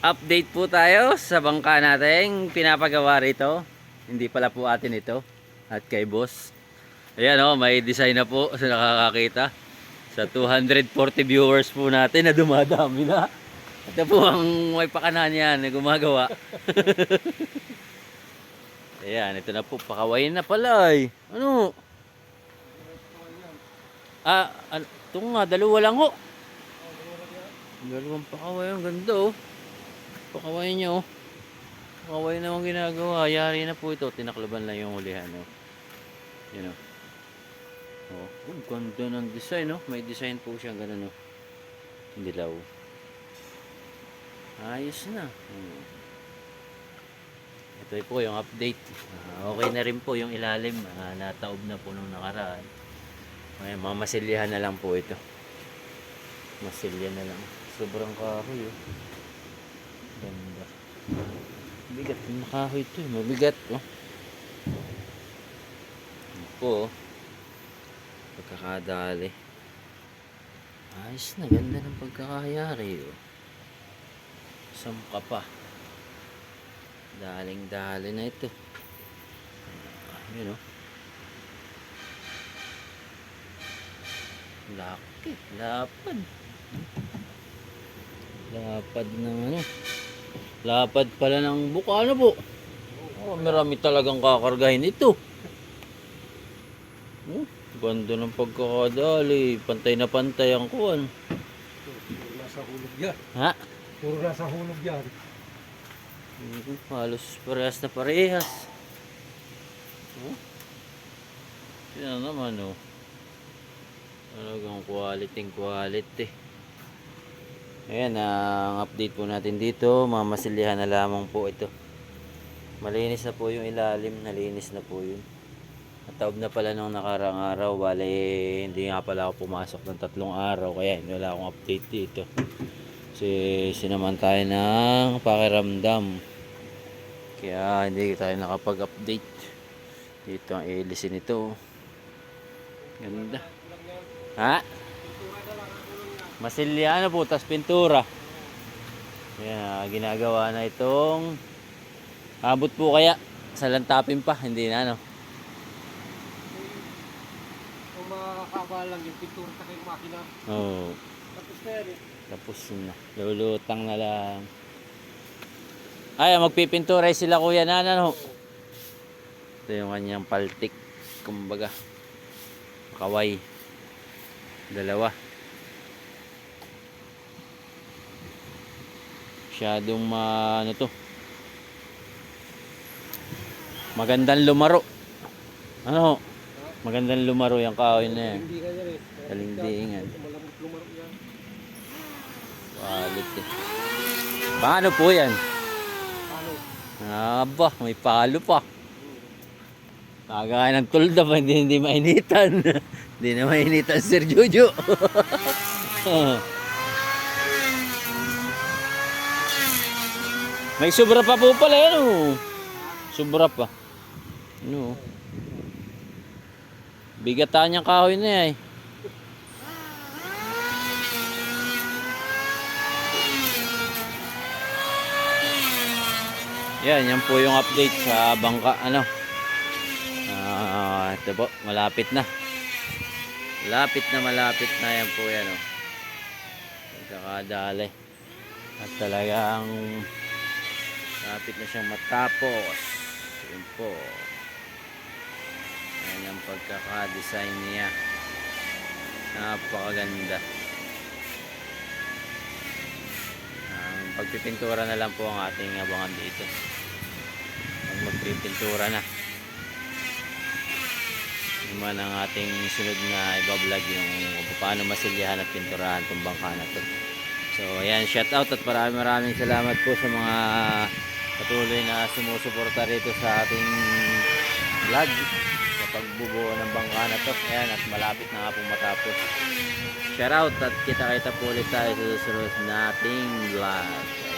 Update po tayo sa bangka natin pinapagawa rito. Hindi pala po atin ito. At kay boss. Ayan oh, may design na po sa nakakakita. Sa 240 viewers po natin na dumadami na. Ito po ang may pakanan yan na gumagawa. Ayan, ito na po. Pakawain na pala eh. Ano? Ah, ano? Ito nga, dalawa lang ho. Dalawang pakaway. Ang ganda oh. Pakaway niya oh. Pakaway na ginagawa. Yari na po ito. Tinaklaban lang yung hulihan oh. Yan oh. Oh, oh, ganda ng design oh. May design po siya ganun. Hindi dilaw. Ayos na. Hmm. Ito po yung update. Ah, okay na rin po yung ilalim. Ah, nataob na po nung nakaraan. Ay, mamasilyahan na lang po ito. Masilya na lang. Sobrang kahoy oh. Ganda. Bigat yung kahoy ito. eh. Mabigat oh. Po oh. Pagkakadali. Ayos na. Ganda ng pagkakayari oh. Samka pa. Daling dali na ito. Ah, Yun oh. Laki. Lapad. Lapad ng ano. Lapad pala ng buka. Ano po? Oh, marami talagang kakargahin ito. Oh, ganda ng pagkakadali. Pantay na pantay ang kuwan. Puro nasa hulog yan. Ha? Puro nasa hulog yan. Hmm, halos parehas na parehas. Oh. Yan naman oh. Talagang quality quality. Ayan, ang update po natin dito. Mamasilyahan na lamang po ito. Malinis na po yung ilalim. Nalinis na po yun. Nataob na pala nung nakarang araw. Bale, hindi nga pala ako pumasok ng tatlong araw. Kaya hindi wala akong update dito. Kasi sinaman tayo ng pakiramdam. Kaya hindi tayo nakapag-update. Dito ang ilisin ito. Ganda. Ha? Masilya na po, tas pintura. Yan, ah, ginagawa na itong abot po kaya sa lantapin pa, hindi na ano. Kung makakaba lang yung pintura sa kayong makina. Oo, Tapos na yan eh. tapos na. Lulutang na lang. Ay, magpipintura sila kuya na ano. Ito yung kanyang paltik, kumbaga. Kaway. Dalawa. Masyadong ma, ano to. Magandang lumaro. Ano? Magandang lumaro yung kahoy na yan. Hindi ka yan eh. Paano po yan? Aba, may palo pa. Kagaya ng tulda pa, hindi, hindi mainitan. hindi na mainitan, Sir Jojo. may sobra pa po pala yan, oh. Sobra pa. Ano, oh. Bigatan niyang kahoy na eh. Yan, yan po yung update sa bangka, ano. Ah, ito po, malapit na. Malapit na malapit na yan po yan, oh. Pagkakadali. At talagang malapit na siyang matapos. Yun po. Yan ang pagkakadesign niya. Napakaganda. Ang pagpipintura na lang po ang ating abangan dito. Pag magpipintura na. Naman ang ating sunod na ibablog yung paano masilyahan at pinturahan itong bangka na to. So ayan, shout out at maraming maraming salamat po sa mga patuloy na sumusuporta rito sa ating vlog sa pagbubuo ng bangka na to. Ayan, at malapit na nga pong matapos. Shout out at kita-kita po ulit tayo sa susunod nating vlog.